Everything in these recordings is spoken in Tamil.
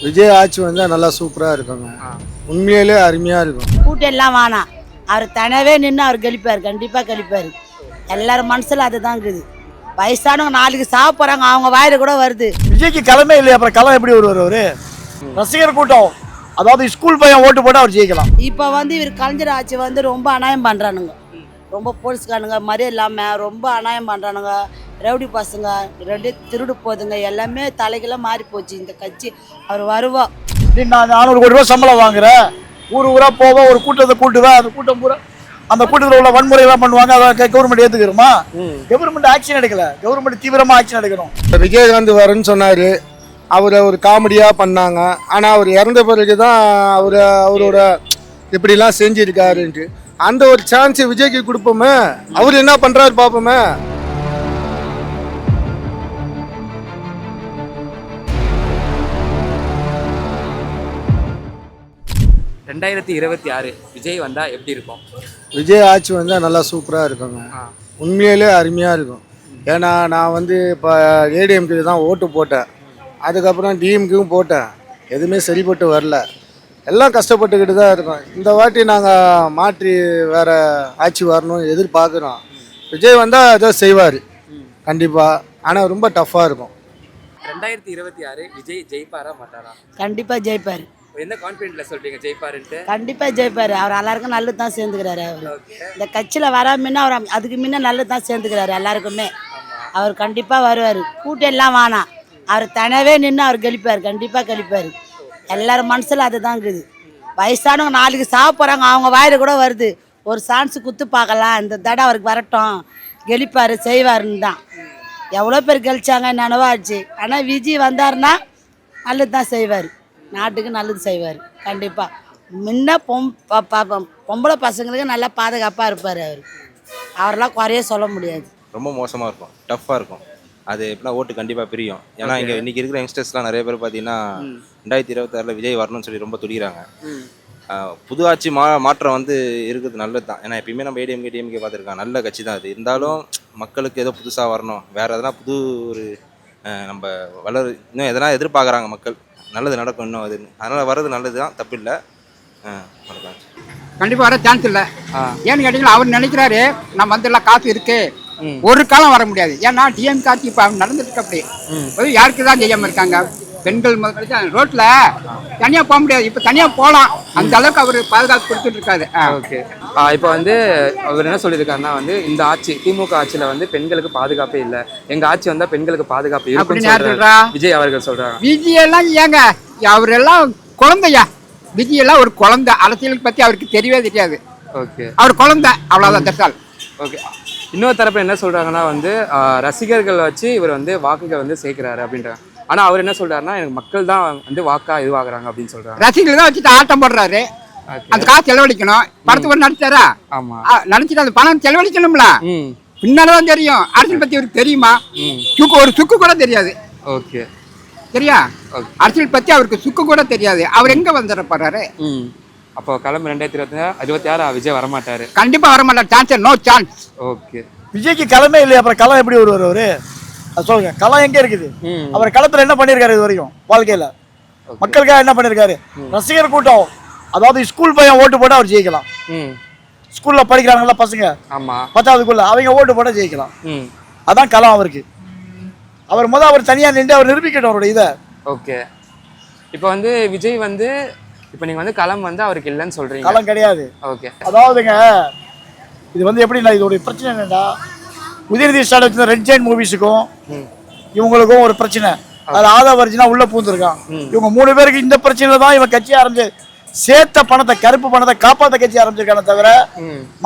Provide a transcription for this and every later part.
விஜய் ஆட்சி வந்தால் நல்லா சூப்பராக இருக்குங்க. உண்மையிலே அருமையாக இருக்கும். கூட்டெல்லாம் வேணாம் அவர் தனவே நின்று அவர் கழிப்பார். கண்டிப்பாக கழிப்பார். எல்லாரும் மனசில் அதுதான் இருக்குது. வயசானவங்க நாளைக்கு சாப்பிட போகிறாங்க அவங்க வாயில கூட வருது. விஜய்க்கு கிளம்பே இல்லையா? அப்புறம் களம் எப்படி வருவார் அவரு? ரசிகர் கூட்டம். அதாவது ஸ்கூல் பையன் ஓட்டு போட்டு அவர் ஜெயிக்கலாம். இப்போ வந்து இவர் கலைஞர் ஆட்சி வந்து ரொம்ப அநியாயம் பண்ணுறானுங்க ரொம்ப போலீஸ்காரனுங்க மரியாதை இல்லாமல் ரொம்ப அநியாயம் பண்ணுறானுங்க ரவுடி பசங்க ரெண்டு திருடு போதுங்க எல்லாமே தலைக்கெல்லாம் மாறி போச்சு. இந்த கட்சி அவர் வருவா. நீ நான் நானூறு கோடி ரூபாய் சம்பளம் வாங்குறேன். ஊர் ஊரா போவேன் ஒரு கூட்டத்தை கூட்டுவேன் அந்த கூட்டம் பூரா. அந்த கூட்டத்தில் உள்ள வன்முறை எல்லாம் பண்ணுவாங்க அதை கவர்மெண்ட் ஏத்துக்கிறோமா? கவர்மெண்ட் ஆக்ஷன் எடுக்கல. கவர்மெண்ட் தீவிரமா ஆக்ஷன் எடுக்கணும். இப்ப விஜயகாந்த் வரேன்னு சொன்னார். அவரை ஒரு காமெடியாக பண்ணாங்க. ஆனால் அவர் இறந்த பிறகு தான் அவர் அவரோட இப்படிலாம் செஞ்சிருக்காருன்ட்டு. அந்த ஒரு சான்ஸ் விஜய்க்கு கொடுப்போமே. அவர் என்ன பண்ணுறாரு பார்ப்போமே ரெண்டாயிரத்தி இருபத்தி ஆறு விஜய் வந்தா எப்படி இருக்கும்? விஜய் ஆட்சி வந்தால் நல்லா சூப்பராக இருக்குங்க. உண்மையிலே அருமையாக இருக்கும். ஏன்னா நான் வந்து இப்போ ஏடிஎம்கே தான் ஓட்டு போட்டேன். அதுக்கப்புறம் டிஎம்கேவும் போட்டேன். எதுவுமே சரிப்பட்டு வரல. எல்லாம் கஷ்டப்பட்டுக்கிட்டு தான் இருக்கோம். இந்த வாட்டி நாங்கள் மாற்றி வேற ஆட்சி வரணும்னு எதிர்பார்க்குறோம். விஜய் வந்தால் ஏதோ செய்வார். கண்டிப்பாக ஆனால் ரொம்ப டஃப்பாக இருக்கும். ரெண்டாயிரத்தி இருபத்தி ஆறு விஜய் ஜெயிப்பாரா மாட்டாரா? கண்டிப்பாக ஜெயிப்பார். எந்த கான்பிடென்ட்ல சொல்றீங்க? ஜெயிப்பாருன்ட்டு? கண்டிப்பாக ஜெயிப்பார். அவர் எல்லாருக்கும் நல்லது தான் சேர்ந்துக்கிறாரு அவர். இந்த கட்சியில் வர முன்ன அவர் அதுக்கு முன்ன நல்லது தான் சேர்ந்துக்கிறாரு எல்லாருக்குமே. அவர் கண்டிப்பாக வருவார். கூட்டெல்லாம் வேணாம் அவர் தனவே நின்று அவர் கழிப்பார் கண்டிப்பாக கழிப்பார் எல்லாரும் மனசில் அதுதான் இருக்குது. வயசானவங்க நாளைக்கு சாப்பிட போகிறாங்க அவங்க வாயில கூட வருது. ஒரு சான்ஸ் குத்து பார்க்கலாம். இந்த தடவை அவருக்கு வரட்டும். கெளிப்பார் செய்வாருன்னு தான். எவ்வளோ பேர் கழிச்சாங்க என்னென்னவோ ஆச்சு. ஆனால் விஜய் வந்தாருன்னா நல்லது தான் செய்வார். நாட்டுக்கு நல்லது செய்வார். கண்டிப்பாக முன்ன பொம் ப- ப- ப- பொம்பளை பசங்களுக்கு நல்லா பாதுகாப்பாக இருப்பார் அவர். அவரெல்லாம் குறைய சொல்ல முடியாது. ரொம்ப மோசமாக இருக்கும். டஃப்பாக இருக்கும். அது எப்படின்னா ஓட்டு கண்டிப்பாக பிரியும். ஏன்னா இங்கே இன்னைக்கு இருக்கிற யங்ஸ்டர்ஸ்லாம் நிறைய பேர் பார்த்தீங்கன்னா ரெண்டாயிரத்தி இருபத்தாறில் விஜய் வரணும்னு சொல்லி ரொம்ப துடிக்கிறாங்க. புது ஆட்சி மா மாற்றம் வந்து இருக்குது. நல்லது தான் ஏன்னா எப்பயுமே நம்ம ஏடிஎம்கே டிஎம்கே பார்த்துருக்கோம் நல்ல கட்சி தான் அது. இருந்தாலும் மக்களுக்கு ஏதோ புதுசாக வரணும். வேறு எதனா புது ஒரு நம்ம வளர் இன்னும் எதனா எதிர்பார்க்குறாங்க மக்கள். நல்லது நடக்கும் இன்னும் அது. அதனால் வர்றது நல்லது தான் தப்பு இல்லை. வணக்கம் கண்டிப்பா வர சான்ஸ் இல்ல. ஏன்னு கேட்டீங்கன்னா அவர் நினைக்கிறாரு நம்ம வந்துடலாம் காசு இருக்கு. ஒரு காலம் வர முடியாது. ஏன்னா டிஎம் காட்சி இப்ப நடந்துட்டு இருக்கு அப்படி. யாருக்கு தான் செய்யாம இருக்காங்க? பெண்கள் முதல்ல ரோட்ல தனியா போக முடியாது. இப்ப தனியா போலாம். அந்த அளவுக்கு அவர் பாதுகாப்பு கொடுத்துட்டு இருக்காரு. ஆ. ஓகே. இப்போ வந்து அவர் என்ன சொல்லியிருக்காருன்னா வந்து இந்த ஆட்சி திமுக ஆட்சியில வந்து பெண்களுக்கு பாதுகாப்பே இல்லை. எங்க ஆட்சி வந்தா பெண்களுக்கு பாதுகாப்பு. சொல்றா? விஜய் அவர்கள் சொல்றாங்க விஜய் எல்லாம் ஏங்க அவரெல்லாம் குழந்தையா? விஜய் எல்லாம் ஒரு குழந்தை. அரசியல் பத்தி அவருக்கு தெரியவே தெரியாது. ஓகே. அவர் குழந்தை. அவ்வளவுதான் தட்டால் ஓகே. இன்னொரு தரப்பு என்ன சொல்றாங்கன்னா வந்து ரசிகர்கள் வச்சு இவர் வந்து வாக்குகள் வந்து சேர்க்கிறாரு அப்படின்றாங்க ஆனா அவர் என்ன சொல்றாருன்னா எனக்கு மக்கள் தான் வந்து வாக்கா இதுவாகுறாங்க அப்படின்னு சொல்றாங்க. ரசிகர்கள் தான் வச்சுட்டு ஆட்டம் போடுறாரு. அந்த காசு செலவழிக்கணும். படத்துக்கு ஒரு நடிச்சாரா? நடிச்சிட்டு அந்த பணம் செலவழிக்கணும்ல? பின்னால்தான் தெரியும். அரசியல் பத்தி அவருக்கு தெரியுமா? சுக்கு ஒரு சுக்கு கூட தெரியாது. ஓகே சரியா. அரசியல் பத்தி அவருக்கு சுக்கு கூட தெரியாது. அவர் எங்க வந்துட போறாரு? அப்போ கிளம்பு ரெண்டாயிரத்தி இருபத்தி இருபத்தி ஆறு விஜய் வரமாட்டாரு. கண்டிப்பா வர மாட்டார் சான்ஸ் நோ சான்ஸ் ஓகே விஜய்க்கு களமே இல்லையா? அப்புறம் களம் எப்படி வருவார் அவரு? அது சொல்லுங்க. களம் எங்க இருக்குது? அவர் களத்துல என்ன பண்ணியிருக்காரு இது வரைக்கும்? வாழ்க்கையில. மக்களுக்காக என்ன பண்ணியிருக்காரு ரசிகர் கூட்டம். அதாவது ஸ்கூல் பையன் ஓட்டு போட்டு அவர் ஜெயிக்கலாம். ம். ஸ்கூல்ல படிக்கிறாங்கல்ல பசங்க? ஆமா. பத்தாவதுக்குள்ள அவங்க ஓட்டு போட்டா ஜெயிக்கலாம். ம். அதான் களம் அவருக்கு. அவர் முத அவர் தனியா நின்று அவர் நிரூபிக்கட்டும் அவருடைய இதை. ஓகே. இப்போ வந்து விஜய் வந்து இப்போ நீங்க வந்து களம் வந்து அவருக்கு இல்லைன்னு சொல்றீங்க. களம் கிடையாது. ஓகே. அதாவதுங்க இது வந்து எப்படின்னா இதோடைய பிரச்சனை என்னன்னா உதயநிதி ஸ்டாலின் வச்சிருந்த ரெட் ஜெயின் மூவிஸுக்கும் இவங்களுக்கும் ஒரு பிரச்சனை. அதுல ஆதவ அர்ஜுனா உள்ள பூந்துருக்கான் இவங்க மூணு பேருக்கு இந்த பிரச்சனையில தான் இவன் கட்சி ஆரம்பிச்சு சேர்த்த பணத்தை கருப்பு பணத்தை காப்பாத்த கட்சி ஆரம்பிச்சிருக்கானே தவிர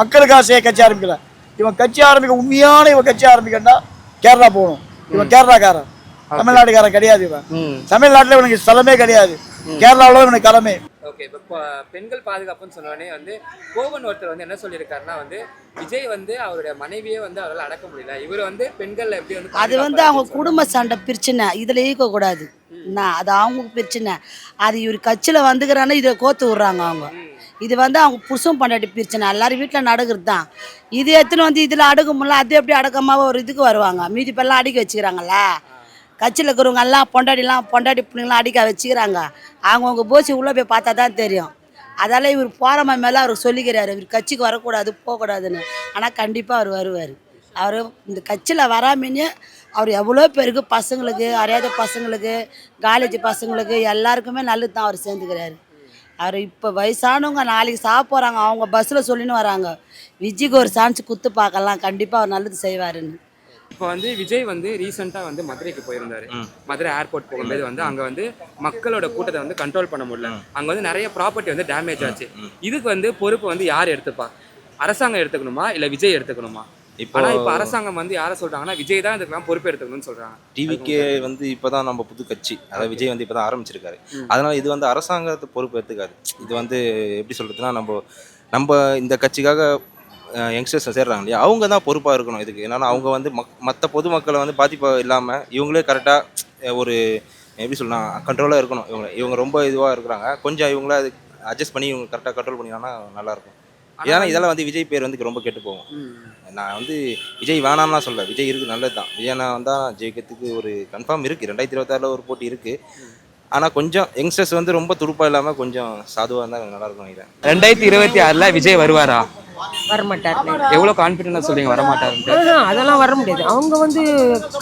மக்களுக்காக செய்ய கட்சி ஆரம்பிக்கல. இவன் கட்சி ஆரம்பிக்க உண்மையான இவன் கட்சி ஆரம்பிக்கணும்னா கேரளா போகணும். இவன் கேரளாக்காரன். தமிழ்நாட்டுக்காரன் கிடையாது இவன். தமிழ்நாட்டுல இவனுக்கு ஸ்தலமே கிடையாது. கேரளாவில் இவனுக்கு களமே. ஓகே இப்போ பெண்கள் பாதுகாப்புன்னு சொன்னோடனே வந்து கோவன் ஒருத்தர் வந்து என்ன சொல்லியிருக்காருன்னா வந்து விஜய் வந்து அவருடைய மனைவியே வந்து அவரால் அடக்க முடியல. இவர் வந்து பெண்கள் எப்படி வந்து அது வந்து அவங்க குடும்ப சண்டை பிரச்சனை. இதில் ஈக்கக்கூடாது என்ன அது அவங்க பிரச்சனை. அது இவர் கட்சியில் வந்துக்கிறானே இதை கோத்து விட்றாங்க அவங்க. இது வந்து அவங்க புருஷன் பண்ணாட்டி பிரச்சனை. எல்லாரும் வீட்டில் நடக்கிறது தான். இது எடுத்துன்னு வந்து இதில் அடக்க முடியல அது எப்படி அடக்கமாக ஒரு இதுக்கு வருவாங்க? மீதி பேர்லாம் அடக்கி வச்சுக்கிறாங்கல்ல? கட்சியில் இருக்கிறவங்க எல்லாம் பொண்டாடிலாம் பொண்டாடி பிள்ளைங்களாம் அடிக்க வச்சுக்கிறாங்க. அவங்கவுங்க போச்சு உள்ளே போய் பார்த்தா தான் தெரியும். அதால் இவர் போகிறமா மேலே அவர் சொல்லிக்கிறார் இவர் கட்சிக்கு வரக்கூடாது போகக்கூடாதுன்னு. ஆனால் கண்டிப்பாக அவர் வருவார். அவர் இந்த கட்சியில் வராமனே அவர் எவ்வளோ பேருக்கு பசங்களுக்கு அறியாத பசங்களுக்கு காலேஜ் பசங்களுக்கு எல்லாருக்குமே நல்லது தான் அவர் சேர்ந்துக்கிறாரு. அவர் இப்போ வயசானவங்க நாளைக்கு சாப்பிட்றாங்க போகிறாங்க அவங்க பஸ்ஸில் சொல்லின்னு வராங்க. விஜய்க்கு ஒரு சான்ஸ் குத்து பார்க்கலாம் கண்டிப்பாக அவர் நல்லது செய்வாருன்னு. இப்போ வந்து விஜய் வந்து ரீசெண்டாக வந்து மதுரைக்கு போயிருந்தாரு. மதுரை ஏர்போர்ட் போகும்போது வந்து அங்கே வந்து மக்களோட கூட்டத்தை வந்து கண்ட்ரோல் பண்ண முடியல. அங்கே வந்து நிறைய ப்ராப்பர்ட்டி வந்து டேமேஜ் ஆச்சு. இதுக்கு வந்து பொறுப்பு வந்து யார் எடுத்துப்பா? அரசாங்கம் எடுத்துக்கணுமா? இல்லை விஜய் எடுத்துக்கணுமா? இப்போ இப்போ அரசாங்கம் வந்து யாரை சொல்றாங்கன்னா விஜய் தான் இதுக்கெல்லாம் பொறுப்பு எடுத்துக்கணும்னு சொல்றாங்க. டிவிக்கே வந்து இப்போதான் நம்ம புது கட்சி. அதாவது விஜய் வந்து இப்போதான் ஆரம்பிச்சிருக்காரு. அதனால இது வந்து அரசாங்கத்தை பொறுப்பு எடுத்துக்காது. இது வந்து எப்படி சொல்றதுன்னா நம்ம நம்ம இந்த கட்சிக்காக யங்ஸ்டர்ஸ் சேர்றாங்க இல்லையா? அவங்க தான் பொறுப்பாக இருக்கணும் இதுக்கு. ஏன்னா அவங்க வந்து மக் மற்ற பொதுமக்களை வந்து பாதிப்பு இல்லாமல் இவங்களே கரெக்டாக ஒரு எப்படி சொல்லலாம் கண்ட்ரோலாக இருக்கணும். இவங்க இவங்க ரொம்ப இதுவாக இருக்கிறாங்க. கொஞ்சம் இவங்கள அது அட்ஜஸ்ட் பண்ணி இவங்க கரெக்டாக கண்ட்ரோல் பண்ணிங்கன்னா நல்லாயிருக்கும் ஏன்னா இதெல்லாம் வந்து விஜய் பேர் வந்து ரொம்ப கெட்டு போகும். நான் வந்து விஜய் வேணாம்லாம் சொல்ல விஜய் இருக்கு நல்லது தான். விஜயனா வந்தால் ஜெயிக்கிறதுக்கு ஒரு கன்ஃபார்ம் இருக்குது ரெண்டாயிரத்தி இருபத்தாறில் ஒரு போட்டி இருக்குது ஆனால் கொஞ்சம் யங்ஸ்டர்ஸ் வந்து ரொம்ப துடுப்பாக இல்லாமல் கொஞ்சம் சாதுவாக இருந்தால் நல்லா இருக்கும் நினைக்கிறேன். ரெண்டாயிரத்தி இருபத்தி ஆறுல விஜய் வருவாரா? வரமாட்டார் எவ்வளோ கான்ஃபிடென்ட்டாக சொல்றீங்க? வரமாட்டாருன்ட்டு அதெல்லாம் வர முடியாது. அவங்க வந்து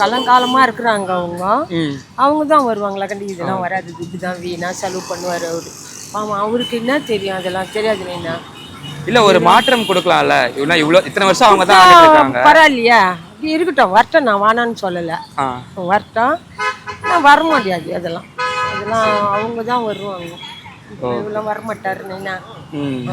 கலங்காலமா இருக்கிறாங்க அவங்க. அவங்க தான் வருவாங்களா கண்டி? இதெல்லாம் வராது. இதுதான் வீணா. செலவு பண்ணுவார் அவரு. ஆமாம் அவருக்கு என்ன தெரியும் அதெல்லாம்? தெரியாது என்ன? இல்ல ஒரு மாற்றம் கொடுக்கலாம்ல. இவ்வளோ இவ்வளோ இத்தனை வருஷம் அவங்க தான் பரவாயில்லையா. இப்படி இருக்கட்டும். வரட்டும் நான் வேணான்னு சொல்லலை. வரட்டும். நான் வர முடியாது அதெல்லாம். அதெல்லாம் அவங்க தான் வருவாங்க. இவ்வளோ வரமாட்டாரு ம்.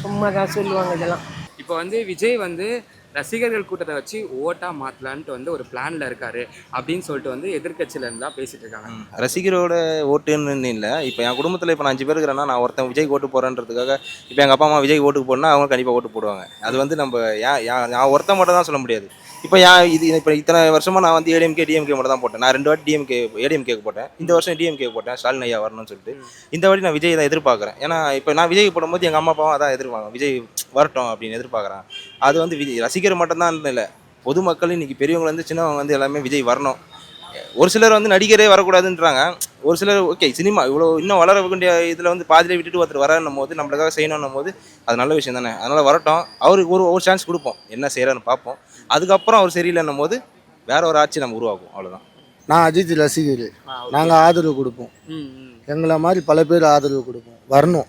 சும்மா தான் சொல்லுவாங்க இதெல்லாம். இப்போ வந்து விஜய் வந்து ரசிகர்கள் கூட்டத்தை வச்சு ஓட்டா மாத்தலான்ட்டு வந்து ஒரு பிளான்ல இருக்காரு அப்படின்னு சொல்லிட்டு வந்து எதிர்க்கட்சியில இருந்தா பேசிட்டு இருக்காங்க. ரசிகரோட ஓட்டுன்னு இல்லை. இப்போ என் குடும்பத்தில் இப்போ நான் அஞ்சு பேர் இருக்கிறேன்னா நான் ஒருத்தன் விஜய் ஓட்டு போகிறேன்றதுக்காக இப்போ எங்கள் அப்பா அம்மா விஜய் ஓட்டுக்கு போனால் அவங்க கண்டிப்பாக ஓட்டு போடுவாங்க. அது வந்து நம்ம ஏன் ஏன் நான் ஒருத்தன் மட்டும் தான் சொல்ல முடியாது. இப்போ ஏன் இது இப்போ இத்தனை வருஷமாக நான் வந்து ஏடிஎம்கே டிஎம்கே மட்டும் தான் போட்டேன். நான் ரெண்டு வாட்டி டிஎம்கே ஏடிஎம்கேக்கு போட்டேன். இந்த வருஷம் டிஎம்கே போட்டேன். ஸ்டாலின் ஐயா வரணும்னு சொல்லிட்டு. இந்த வாட்டி நான் விஜய் தான் எதிர்பார்க்குறேன். ஏன்னா இப்போ நான் விஜய் போடும்போது எங்கள் அம்மா அப்பாவும் அதான் எதிர்பார்க்க விஜய் வரட்டும் அப்படின்னு எதிர்பார்க்குறேன் அது வந்து விஜய் ரசிகர் மட்டும்தான் இல்லை பொதுமக்கள் இன்னைக்கு பெரியவங்க வந்து சின்னவங்க வந்து எல்லாமே விஜய் வரணும். ஒரு சிலர் வந்து நடிகரே வரக்கூடாதுன்றாங்க. ஒரு சிலர் ஓகே சினிமா இவ்வளோ இன்னும் வளர வேண்டிய இதில் வந்து பாதியிலே விட்டுட்டு ஒருத்தர் வரணும் போது நம்மளுக்காக செய்யணும் போது அது நல்ல விஷயம் தானே. அதனால் வரட்டும். அவருக்கு ஒரு ஒரு சான்ஸ் கொடுப்போம். என்ன செய்கிறான்னு பார்ப்போம். அதுக்கப்புறம் அவர் சரியில்லைன்னும் போது வேற ஒரு ஆட்சி நம்ம உருவாக்கும் அவ்வளோதான் நான் அஜித் ரசிகர். நாங்கள் ஆதரவு கொடுப்போம். எங்களை மாதிரி பல பேர் ஆதரவு கொடுப்போம். வரணும்.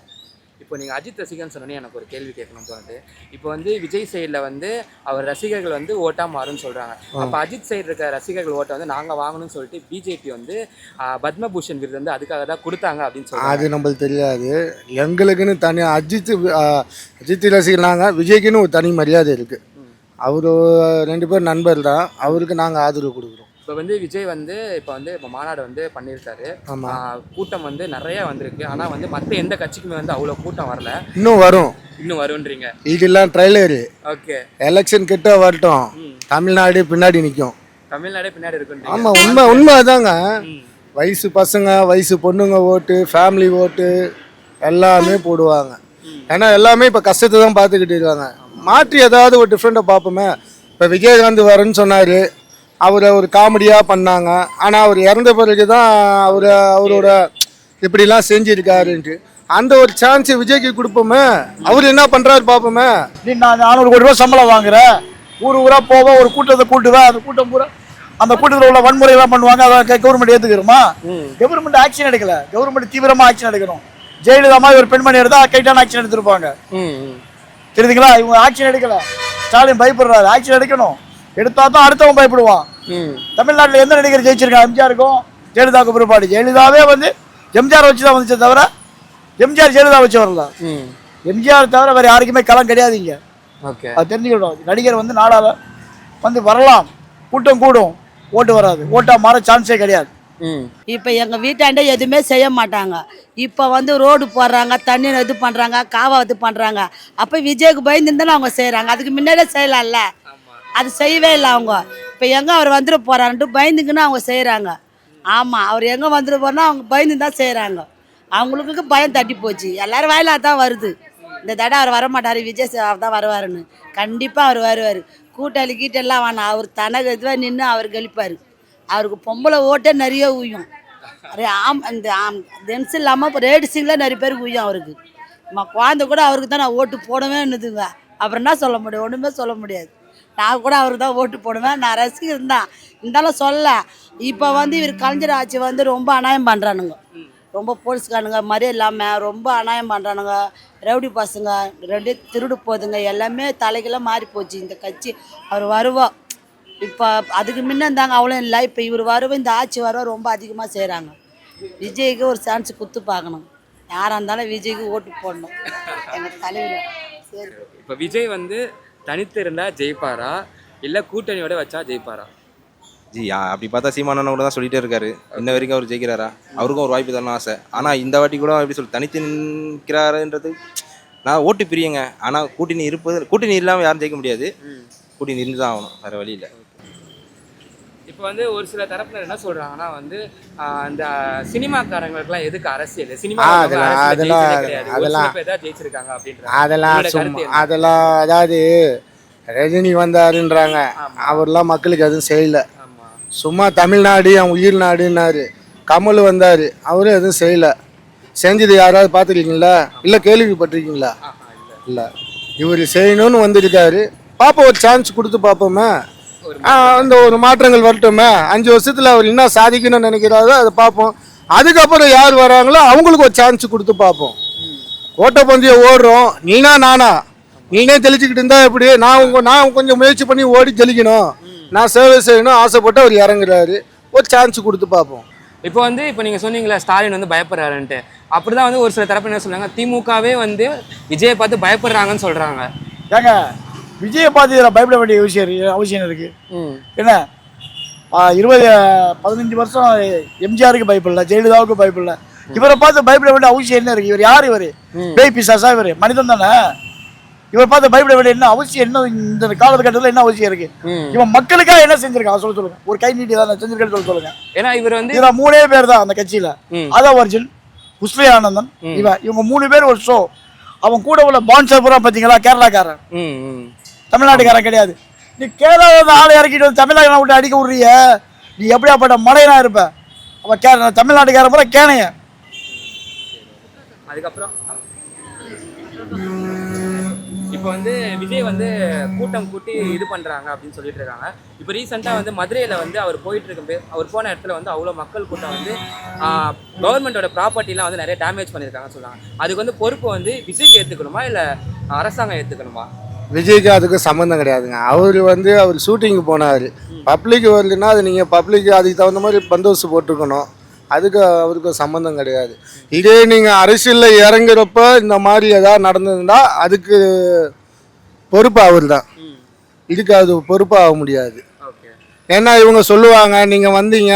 இப்போ நீங்கள் அஜித் ரசிகர்னு சொன்னோன்னே எனக்கு ஒரு கேள்வி கேட்கணும்னு தோணுது. இப்போ வந்து விஜய் சைடில் வந்து அவர் ரசிகர்கள் வந்து ஓட்டா மாறும்னு சொல்கிறாங்க அப்போ அஜித் சைடு இருக்க ரசிகர்கள் ஓட்டை வந்து நாங்கள் வாங்கணும்னு சொல்லிட்டு பிஜேபி வந்து பத்மபூஷன் விருது வந்து அதுக்காக தான் கொடுத்தாங்க அப்படின்னு சொல்றாங்க. அது நம்மளுக்கு தெரியாது. எங்களுக்குன்னு தனி அஜித் அஜித் ரசிகர் நாங்கள் விஜய்க்குன்னு ஒரு தனி மரியாதை இருக்குது அவர் ரெண்டு பேர் நண்பர் தான். அவருக்கு நாங்கள் ஆதரவு கொடுக்குறோம். இப்போ வந்து விஜய் வந்து இப்போ வந்து இப்போ மாநாடு வந்து பண்ணியிருக்காரு. கூட்டம் வந்து நிறைய வந்திருக்கு. ஆனால் வந்து மற்ற எந்த கட்சிக்குமே வந்து அவ்வளோ கூட்டம் வரல. இன்னும் வரும். இன்னும் வருன்றீங்க இதெல்லாம் ட்ரைலரு ஓகே. எலெக்ஷன் கிட்ட வரட்டும். தமிழ்நாடு பின்னாடி நிற்கும் தமிழ்நாடே பின்னாடி இருக்குன்றீங்க. ஆமாம் உண்மை உண்மை அதாங்க. வயசு பசங்க வயசு பொண்ணுங்க ஓட்டு ஃபேமிலி ஓட்டு எல்லாமே போடுவாங்க. ஏன்னா எல்லாமே இப்போ கஷ்டத்தை தான் பார்த்துக்கிட்டு இருக்காங்க. மாற்றி ஏதாவது ஒரு டிஃப்ரெண்ட்டாக பார்ப்போமே. இப்போ விஜயகாந்த் வரேன்னு சொன்னார். அவரை ஒரு காமெடியாக பண்ணாங்க. ஆனால் அவர் இறந்த பிறகு தான் அவர் அவரோட இப்படிலாம் செஞ்சுருக்காருன்ட்டு. அந்த ஒரு சான்ஸ் விஜய்க்கு கொடுப்போமே. அவர் என்ன பண்ணுறாரு பார்ப்போமே. நீ நான் நானூறு கோடி ரூபாய் சம்பளம் வாங்குறேன் ஊர் ஊரா போவேன் ஒரு கூட்டத்தை கூட்டுவேன் அந்த கூட்டம் பூரா. அந்த கூட்டத்தில் உள்ள வன்முறையெல்லாம் பண்ணுவாங்க அதை கவர்மெண்ட் ஏற்றுக்கிறோமா கவர்மெண்ட் ஆக்ஷன் எடுக்கல. கவர்மெண்ட் தீவிரமாக ஆக்ஷன் எடுக்கணும். ஜெயலலிதா மாதிரி ஒரு பெண்மணி எடுத்தா கைட்டான ஆக்ஷன் எடுத்திருப்பாங்க. தெரியுதுங்களா? இவங்க ஆக்ஷன் எடுக்கல ஸ்டாலின் பயப்படுறாரு. ஆக்ஷன் எடுக்கணும் எடுத்தா தான் அடுத்தவன் பயப்படுவான். தமிழ்நாட்டில் எந்த நடிகர் ஜெயிச்சிருக்காங்க எம்ஜிஆருக்கும் ஜெயலலிதாவுக்கு பிற்பாடு. ஜெயலலிதாவே வந்து எம்ஜிஆர் வச்சு தான் வந்துச்சே தவிர எம்ஜிஆர் ஜெயலலிதா வச்சு வரல எம்ஜிஆர் தவிர வேற யாருக்குமே களம் கிடையாதுங்க அது தெரிஞ்சுக்கணும். நடிகர் வந்து நாடால வந்து வரலாம். கூட்டம் கூடும். ஓட்டு வராது. ஓட்டா மாற சான்ஸே கிடையாது. இப்போ எங்கள் வீட்டாண்ட எதுவுமே செய்ய மாட்டாங்க. இப்போ வந்து ரோடு போடுறாங்க தண்ணி இது பண்ணுறாங்க காவா இது பண்ணுறாங்க அப்போ விஜய்க்கு பயந்துருந்தானே அவங்க செய்கிறாங்க அதுக்கு முன்னாடியே செய்யலாம்ல? அது செய்யவே இல்லை அவங்க. இப்போ எங்கே அவர் வந்துட போகிறான்ட்டு பயந்துக்குன்னு அவங்க செய்கிறாங்க ஆமாம் அவர் எங்கே வந்துட போறனா அவங்க பயந்து தான் செய்கிறாங்க அவங்களுக்கு பயம் தட்டி போச்சு. எல்லோரும் வாயிலாக தான் வருது. இந்த தடவை அவர் வரமாட்டார் விஜய் தான் வருவாருன்னு. கண்டிப்பாக அவர் வருவார். கூட்டாளி கீட்டெல்லாம் வேணாம். அவர் தனக்கு இதுவாக நின்று அவர் கழிப்பார். அவருக்கு பொம்பளை ஓட்டே நிறைய உயும் நிறைய ஆம் இந்த ஆம் ஜென்ஸ் இல்லாமல் இப்போ லேடிஸுங்களே நிறைய பேருக்கு உயும் அவருக்கு. நம்ம குழந்தை கூட அவருக்கு தான் நான் ஓட்டு போடவேன்னுதுங்க அப்புறம் என்ன சொல்ல முடியும்? ஒன்றுமே சொல்ல முடியாது. நான் கூட அவருக்கு தான் ஓட்டு போடுவேன். நான் ரசிகர் தான். இருந்தாலும் சொல்ல இப்போ வந்து இவர் கலைஞர் ஆட்சி வந்து ரொம்ப அநாயம் பண்ணுறானுங்க ரொம்ப போலீஸ்காரனுங்க மாதிரி இல்லாமல் ரொம்ப அநாயம் பண்ணுறானுங்க ரவுடி பசங்க ரெண்டு திருடு போகுதுங்க எல்லாமே தலைகளாக மாறி போச்சு இந்த கட்சி அவர் வருவோம் இப்போ அதுக்கு முன்ன இருந்தாங்க அவ்வளோ இல்லை. இப்போ இவர் வருவ இந்த ஆட்சி வரவ ரொம்ப அதிகமாக செய்கிறாங்க விஜய்க்கு ஒரு சான்ஸ் குத்து பார்க்கணும். யாராக இருந்தாலும் விஜய்க்கு ஓட்டு போடணும். எங்கள் தலைவர். சரி. இப்போ விஜய் வந்து தனித்து இருந்தா ஜெயிப்பாரா? இல்ல கூட்டணியோட வச்சா ஜெயிப்பாரா? ஜி அப்படி பார்த்தா சீமானண்ணா கூட தான் சொல்லிட்டே இருக்காரு. இன்ன வரைக்கும் அவர் ஜெயிக்கிறாரா? அவருக்கும் ஒரு வாய்ப்பு தரணும் ஆசை. ஆனால் இந்த வாட்டி கூட எப்படி சொல்லி தனித்து நிற்கிறாருன்றது நான் ஓட்டு பிரியங்க. ஆனால் கூட்டணி இருப்பது கூட்டணி இல்லாமல் யாரும் ஜெயிக்க முடியாது. கூட்டணி இருந்து தான் ஆகணும். வேறு வழி இல்லை. இப்போ வந்து ஒரு சில தரப்பினர் என்ன சொல்றாங்கன்னா வந்து அந்த சினிமாக்காரங்களுக்குலாம் எதுக்கு அரசியல்? சினிமா அதெல்லாம், அதெல்லாம், ஜெயிச்சிருக்காங்க அப்படின்ற அதெல்லாம்? அதெல்லாம் அதாவது ரஜினி வந்தாருன்றாங்க. அவர்லாம் மக்களுக்கு எதுவும் செய்யல. சும்மா தமிழ்நாடு அவன் உயிர் நாடுன்னாரு. கமல் வந்தார். அவரும் எதுவும் செய்யல. செஞ்சது யாராவது பார்த்துருக்கீங்களா? இல்லை கேள்விப்பட்டிருக்கீங்களா? இல்ல. இவர் செய்யணும்னு வந்திருக்காரு. பார்ப்போம் ஒரு சான்ஸ் கொடுத்து பார்ப்போமே அந்த ஒரு மாற்றங்கள் வரட்டுமே. அஞ்சு வருஷத்தில் அவர் என்ன சாதிக்கணும்னு நினைக்கிறாரோ அதை பார்ப்போம். அதுக்கப்புறம் யார் வராங்களோ அவங்களுக்கு ஒரு சான்ஸ் கொடுத்து பார்ப்போம். ஓட்டப்பந்தயம் ஓடுறோம். நீனா நானா? நீனே தெளிச்சுக்கிட்டு இருந்தா எப்படி? நான் உங்க நான் கொஞ்சம் முயற்சி பண்ணி ஓடி தெளிக்கணும். நான் சேவை செய்யணும் ஆசைப்பட்டு அவர் இறங்குறாரு. ஒரு சான்ஸ் கொடுத்து பார்ப்போம். இப்போ வந்து இப்போ நீங்க சொன்னீங்களா ஸ்டாலின் வந்து பயப்படுறாருன்ட்டு. அப்படிதான் வந்து ஒரு சில தரப்பு என்ன சொல்றாங்க திமுகவே வந்து விஜயை பார்த்து பயப்படுறாங்கன்னு சொல்றாங்க. ஏங்க விஜயை பார்த்து இதில் பயப்பட வேண்டிய விஷயம் அவசியம் இருக்கு. என்ன? இருபது பதினஞ்சு வருஷம் எம்ஜிஆருக்கு பயப்படல ஜெயலலிதாவுக்கு பயப்படல. இவரை பார்த்து பயப்பட வேண்டிய அவசியம் என்ன இருக்கு? இவர் யார் இவர்? பேய் பிசாசா இவர்? மனிதன் தானே? இவரை பார்த்து பயப்பட வேண்டிய என்ன அவசியம்? என்ன இந்த காலகட்டத்தில் என்ன அவசியம் இருக்கு? இவன் மக்களுக்காக என்ன செஞ்சிருக்கான்? சொல்ல சொல்லுங்க. ஒரு கை நீட்டி தான் செஞ்சிருக்கேன்னு சொல்ல சொல்லுங்க. ஏன்னா இவர் வந்து இதுல மூணே பேர் தான் அந்த கட்சியில. ஆதவ அர்ஜுன் புஷ்பே ஆனந்தன் இவன் இவங்க மூணு பேர் ஒரு ஷோ அவன் கூட உள்ள பான்சர் பூரா பாத்தீங்களா? கேரளாக்காரன் தமிழ்நாட்டுக்காரன் கிடையாது. நீ கேரளாவில் வந்து ஆளை இறக்கிட்டு வந்து தமிழ்நாட்டை விட்டு அடிக்க விட்றிய நீ எப்படியாப்பட்ட மலையனா இருப்ப? அவன் கே தமிழ்நாட்டுக்காரன் பூரா கேனைய அதுக்கப்புறம்? இப்போ வந்து விஜய் வந்து கூட்டம் கூட்டி இது பண்ணுறாங்க அப்படின்னு சொல்லிட்டு இருக்காங்க. இப்போ ரீசெண்டாக வந்து மதுரையில் வந்து அவர் போயிட்டு இருக்க அவர் போன இடத்துல வந்து அவ்வளோ மக்கள் கூட்டம் வந்து கவர்மெண்டோட ப்ராப்பர்ட்டிலாம் வந்து நிறைய டேமேஜ் பண்ணியிருக்காங்கன்னு சொல்கிறாங்க அதுக்கு வந்து பொறுப்பு வந்து விஜய் ஏற்றுக்கணுமா இல்லை அரசாங்கம் ஏற்றுக்கணுமா விஜய்க்கு அதுக்கு சம்மந்தம் கிடையாதுங்க. அவர் வந்து அவர் ஷூட்டிங்கு போனார். பப்ளிக் வருதுன்னா அது நீங்கள் பப்ளிக் அதுக்கு தகுந்த மாதிரி பந்தோபஸ்து போட்டுக்கணும் அதுக்கு அவருக்கு சம்மந்தம் கிடையாது. இதே நீங்கள் அரசியலில் இறங்குறப்ப இந்த மாதிரி ஏதாவது நடந்ததுன்னா அதுக்கு பொறுப்பு அவர் தான் இதுக்கு அது பொறுப்பாக முடியாது. ஓகே. ஏன்னா இவங்க சொல்லுவாங்க நீங்கள் வந்தீங்க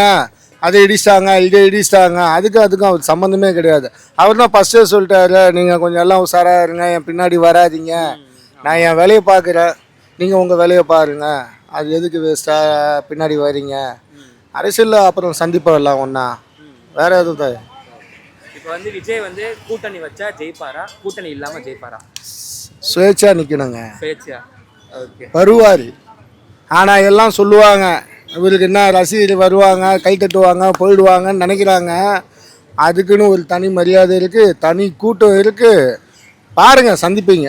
அதை இடிச்சிட்டாங்க இதை இடிச்சிட்டாங்க அதுக்கு அதுக்கும் அவர் சம்மந்தமே கிடையாது. அவர் தான் ஃபஸ்ட்டே சொல்லிட்டாரு நீங்கள் கொஞ்சம் எல்லாம் உஷாராக இருங்க என் பின்னாடி வராதீங்க. நான் என் வேலையை பார்க்குறேன் நீங்கள் உங்கள் வேலையை பாருங்க. அது எதுக்கு வேஸ்ட்டாக பின்னாடி வரீங்க அரசியலில் அப்புறம் சந்திப்போம் எல்லாம் ஒன்றா வேற எதுவும் தான் இப்போ வந்து விஜய் வந்து கூட்டணி வச்சா ஜெயிப்பாரா? கூட்டணி இல்லாமல் ஜெயிப்பாரா? சுயேட்சா நிற்கணுங்க பேச்சியா ஓகே. வருவார். ஆனால் எல்லாம் சொல்லுவாங்க. இவருக்கு என்ன ரசிகர் வருவாங்க கை தட்டுவாங்க போயிடுவாங்கன்னு நினைக்கிறாங்க. அதுக்குன்னு ஒரு தனி மரியாதை இருக்குது தனி கூட்டம் இருக்குது பாருங்க சந்திப்பீங்க.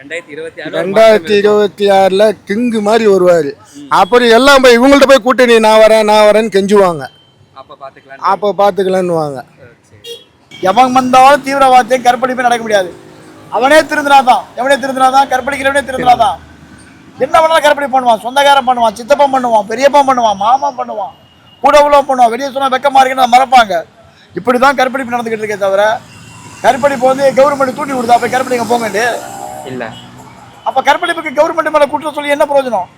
ரெண்டாயிரத்தி இருபத்தி ஆறில் கிங்கு மாதிரி வருவார். அப்புறம் எல்லாம் போய் இவங்கள்ட்ட போய் கூட்டணி நான் வரேன் நான் வரேன்னு கெஞ்சுவாங்க. அப்போ பார்த்துக்கலான்னுவாங்க எவன் வந்தாலும் தீவிரவாதத்தையும் கற்பழிப்பே நடக்க முடியாது. அவனே திருந்தினாதான். எவனே திருந்தினாதான் கற்பழிக்கிறவனே திருந்தினாதான். என்ன வேணாலும் கற்பழி பண்ணுவான். சொந்தக்காரன் பண்ணுவான் சித்தப்பன் பண்ணுவான் பெரியப்பன் பண்ணுவான் மாமா பண்ணுவான் கூட உள்ள பண்ணுவான். வெளியே சொன்னா வெக்கமா இருக்குன்னு மறப்பாங்க. இப்படி தான் கற்பழிப்பு நடந்துக்கிட்டு இருக்கே தவிர கற்பழிப்பு வந்து கவர்மெண்ட் தூண்டி விடுதா? போய் கற்பழிங்க போங்கண்டு இல்லை. அப்போ கற்பழிப்புக்கு கவர்மெண்ட் மேலே குற்றம் சொல்லி என்ன பிரயோஜனம்?